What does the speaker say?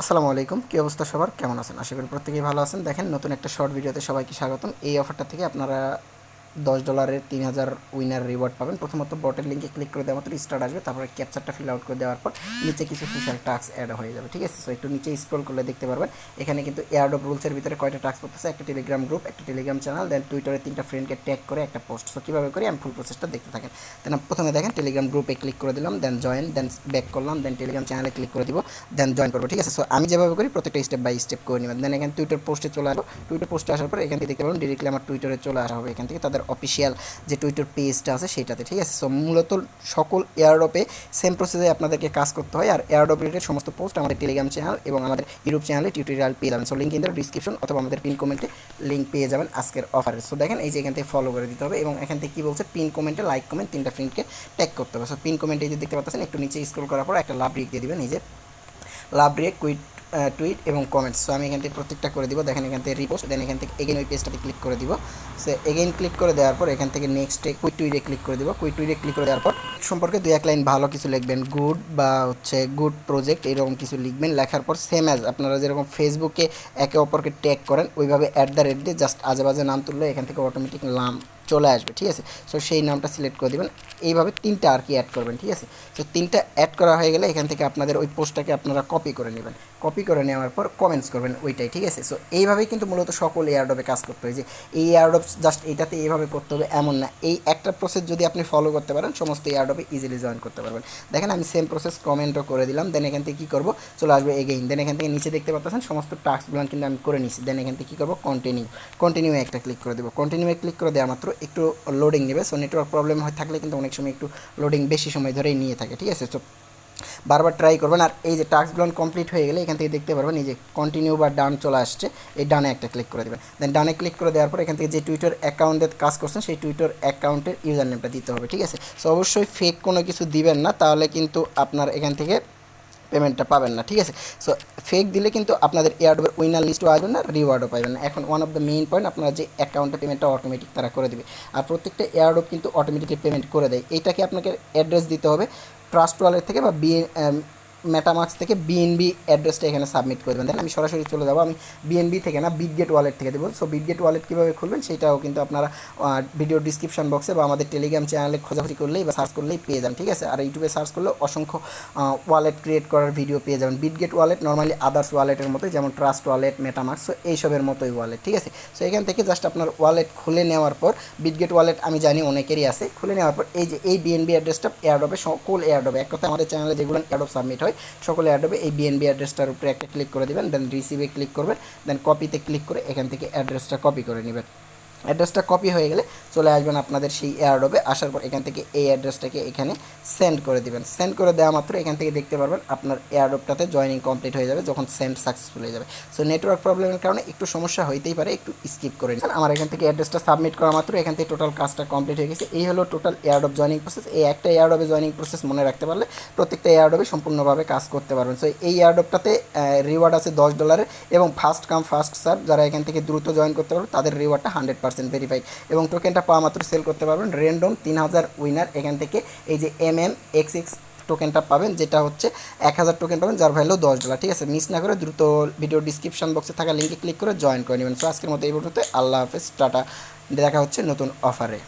আসসালামু আলাইকুম। কী অবস্থা সবার? কেমন আছেন? আশা করি প্রত্যেকেই ভালো আছেন। দেখেন, নতুন একটা শর্ট ভিডিওতে সবাইকে স্বাগতম। এই অফারটা থেকে আপনারা দশ ডলারের তিন হাজার উইনার রিওয়ার্ড পাবেন। প্রথমত বটের লিঙ্কে ক্লিক করে দেওয়া মাত্র স্টার্ট আসবে, তারপরে ক্যাপচারটা ফিল আউট করে দেওয়ার পর নিচে কিছু স্পেশাল টাস্ক অ্যাড হয়ে যাবে, ঠিক আছে? সো একটু নিচে স্ক্রল করলে দেখতে পারবেন। এখানে কিন্তু এয়ার অফ রুলসের ভিতরে কয়টা টাস্ক করতেছে একটা টেলিগ্রাম গ্রুপ একটা টেলিগ্রাম চ্যানেল দেন টুইটারে তিনটা ফ্রেন্ডকে ট্যাগ করে একটা পোস্ট সো কীভাবে করি? আমি ফুল প্রসেসটা দেখতে থাকেন। দেন প্রথমে দেখেন টেলিগ্রাম গ্রুপে ক্লিক করে দিলাম দেন জয়েন দেন ব্যাক করলাম দেন টেলিগ্রাম চ্যানেলে ক্লিক করে দিব দেন জয়েন করব, ঠিক আছে? সো আমি যেভাবে করি, প্রত্যেকটা স্টেপ বাই স্টেপ করে নেবেন। দেন এখানে টুইটার পোস্টে চলে আসব। টুইটার পোস্টে আসার পর এখান থেকে দেখতে পাবেন ডিরেক্টলি আমার টুইটারে চলে আসা হবে এখান থেকে। তাদের অফিসিয়াল যে টুইটার পেজটা আছে সেটাতে, ঠিক আছে? সো মূলত সকল এয়ারডপে সেম প্রসেসে আপনাদেরকে কাজ করতে হয়। আর এয়ারডপ রিলেটেড সমস্ত পোস্ট আমাদের টেলিগ্রাম চ্যানেল এবং আমাদের ইউটিউব চ্যানেলে টিউটোরিয়াল পেয়ে যাবেন। So link in the description অথবা আমাদের পিন কমেন্টে লিঙ্ক পেয়ে যাবেন আজকের অফারে সো দেখেন এই যে এখান থেকে ফলো করে দিতে হবে এবং এখান থেকে কী বলছে? পিন কমেন্টে লাইক কমেন্ট তিনটা ফ্রেন্ডকে ট্যাগ করতে হবে। সো পিন কমেন্টে যদি দেখতে পাচ্ছেন, একটু নিচে স্ক্রল করার পর একটা লাভ রিক দিয়ে দেবেন। এই যে লাভ রিয়েক কুইট টুইট এবং কমেন্টস সো আমি এখান থেকে প্রত্যেকটা করে দিব, দেখেন এখান থেকে রিপোস্ট দেন এখান থেকে এগেন ওই পেজটাতে ক্লিক করে দিব। সো এগেন ক্লিক করে দেওয়ার পর এখান থেকে নেক্সটে কুইট টুইটে ক্লিক করে দিব। কুইট টুইটে ক্লিক করে দেওয়ার পর সম্পর্কে দুই এক লাইন ভালো কিছু লিখবেন। গুড বা হচ্ছে গুড প্রজেক্ট এরকম কিছু লিখবেন। লেখার পর সেম অ্যাজ আপনারা যেরকম ফেসবুকে একে অপরকে ট্যাগ করেন, ওইভাবে অ্যাট দ্য রেট দিয়ে জাস্ট আজে বাজে নাম তুললে এখান থেকে অটোমেটিক নাম চলে আসবে, ঠিক আছে? সো সেই নামটা সিলেক্ট করে দেবেন। এইভাবে তিনটা আর কি অ্যাড করবেন, ঠিক আছে? তো তিনটা অ্যাড করা হয়ে গেলে এখান থেকে আপনাদের ওই পোস্টটাকে আপনারা কপি করে নেবেন। কপি করে নেওয়ার পর কমেন্টস করবেন ওইটাই, ঠিক আছে? সো এইভাবেই কিন্তু মূলত সকল এয়ারডপে কাজ করতে হয় যে, এই এয়ারডপ জাস্ট এইটাতে এইভাবে করতে হবে, এমন না। এই একটা প্রসেস যদি আপনি ফলো করতে পারেন, সমস্ত এয়ারডপে ইজিলি জয়েন করতে পারবেন। দেখেন আমি সেম প্রসেস কমেন্টও করে দিলাম দেন এখান থেকে কী করব? চলে আসবে এগেইন দেন এখান থেকে নিচে দেখতে পাচ্ছেন, সমস্ত টাস্কগুলো কিন্তু আমি করে নিচ্ছি দেন এখান থেকে কী করব? কন্টিনিউ কন্টিনিউ একটা ক্লিক করে দেবো। কন্টিনিউ ক্লিক করে দেওয়া মাত্র একটু লোডিং নেবে। সো নেটওয়ার্ক প্রবলেম হয়ে, থাকলে কিন্তু অনেক সময় একটু লোডিং বেশি সময় ধরেই নিয়ে থাকে, ঠিক আছে? তো বারবার ট্রাই করবেন। আর এই যে টাস্কগুলো কমপ্লিট হয়ে গেলে, এখান থেকে দেখতে পারবেন, এই যে কন্টিনিউ বা ডান চলে আসছে, এই ডানে একটা ক্লিক করে দেবেন। দেন ডানে ক্লিক করে দেওয়ার পর, এখান থেকে যে টুইটার অ্যাকাউন্টে কাজ করছেন, সেই টুইটার অ্যাকাউন্টের ইউজার নেমটা দিতে হবে, ঠিক আছে? সো অবশ্যই ফেক কোনো কিছু দিবেন না, তাহলে কিন্তু আপনার এখান থেকে পেমেন্টটা পাবেন না, ঠিক আছে? সো ফেক দিলে কিন্তু আপনাদের এয়ারডোবের উইনার লিস্টও আসবে না রিওয়ার্ডও পাবেন না। এখন one of the main point আপনারা যে অ্যাকাউন্টে পেমেন্টটা অটোমেটিক তারা করে দেবে। আর প্রত্যেকটা এয়ারডোব কিন্তু অটোমেটিকলি পেমেন্ট করে দেয়। এইটাকে আপনাকে অ্যাড্রেস দিতে হবে। ট্রাস্ট ওয়ালেট থেকে বা বি মেটামাক্স থেকে বিএনবি অ্যাড্রেসটা এখানে সাবমিট করে দেবেন আমি সরাসরি চলে যাব। আমি বিএনবি থেকে না বিটগেট ওয়ালেট থেকে দেবো। সো বিটগেট ওয়ালেট কীভাবে খুলবেন সেটাও কিন্তু আপনারা ভিডিও ডিসক্রিপশন বক্সে বা আমাদের টেলিগ্রাম চ্যানেলে খোঁজাখুঁজি করলেই বা সার্চ করলেই পেয়ে যান ঠিক আছে? আর ইউটিউবে সার্চ করলে অসংখ্য ওয়ালেট ক্রিয়েট করার ভিডিও পেয়ে যাবেন। বিটগেট ওয়ালেট নর্মালি আদার্স ওয়ালেটের মতোই, যেমন ট্রাস্ট ওয়ালেট মেটামাক্স সো এইসবের মতোই ওয়ালেট ঠিক আছে? সো এখান থেকে জাস্ট আপনার ওয়ালেট খুলে নেওয়ার পর বিটগেট ওয়ালেট আমি জানি অনেকেরই আছে। খুলে নেওয়ার পর, এই যে এই বিএনবি অ্যাড্রেসটা এয়ারডবে সকল এয়ারডবে এক কথা আমাদের চ্যানেলে যেগুলো এয়ারডব সাবমিট হয় সকল হবে এই বিএনবি অ্যাড্রেসটার উপরে একটা ক্লিক করে দেবেন দেন রিসিভে ক্লিক করবেন দেন কপিতে ক্লিক করে এখান থেকে অ্যাড্রেসটা কপি করে নেবেন। অ্যাড্রেসটা কপি হয়ে গেলে চলে আসবেন আপনাদের সেই এয়ারডোবে আসার পর এখান থেকে এই অ্যাড্রেসটাকে এখানে সেন্ড করে দিবেন। সেন্ড করে দেওয়া মাত্র এখান থেকে দেখতে পারবেন আপনার এয়ারডপটাতে জয়নিং কমপ্লিট হয়ে যাবে, যখন সেন্ড সাকসেসফুল হয়ে যাবে। সো নেটওয়ার্ক প্রবলেমের কারণে একটু সমস্যা হইতেই পারে, একটু স্কিপ করে নিন। আমার এখান থেকে অ্যাড্রেসটা সাবমিট করা মাত্র, এখান থেকে টোটাল কাজটা কমপ্লিট হয়ে গেছে। এই হলো টোটাল এয়ারডপ জয়নিং প্রসেস এই একটা এয়ারডোবে জয়নিং প্রসেস মনে রাখতে পারলে প্রত্যেকটা এয়ারডোবে সম্পূর্ণভাবে কাজ করতে পারবেন। সো এই এয়ারডপটাতে রিওয়ার্ড আছে দশ ডলারের এবং ফার্স্ট কাম ফার্স্ট সার্ভ যারা এখান থেকে দ্রুত জয়েন করতে পারবে, তাদের রিওয়ার্ডটা হান্ড্রেড পার্সেন্ট ভেরিফাইড এবং টোকেনটা পাওয়া মাত্র সেল করতে পারবেন। র্যান্ডম তিন হাজার উইনার এখান থেকে এই যে এম এম এক্স এক্স টোকেনটা পাবেন, যেটা হচ্ছে এক হাজার টোকেন পাবেন, যার ভ্যালু দশ ডলার ঠিক আছে? মিস না করে দ্রুত ভিডিও ডিসক্রিপশন বক্সে থাকা লিঙ্কে ক্লিক করে জয়েন করে নেবেন। তো আজকের মতো এই ভিডিওতে আল্লাহ হাফেজ। টাটা। দেখা হচ্ছে নতুন অফারে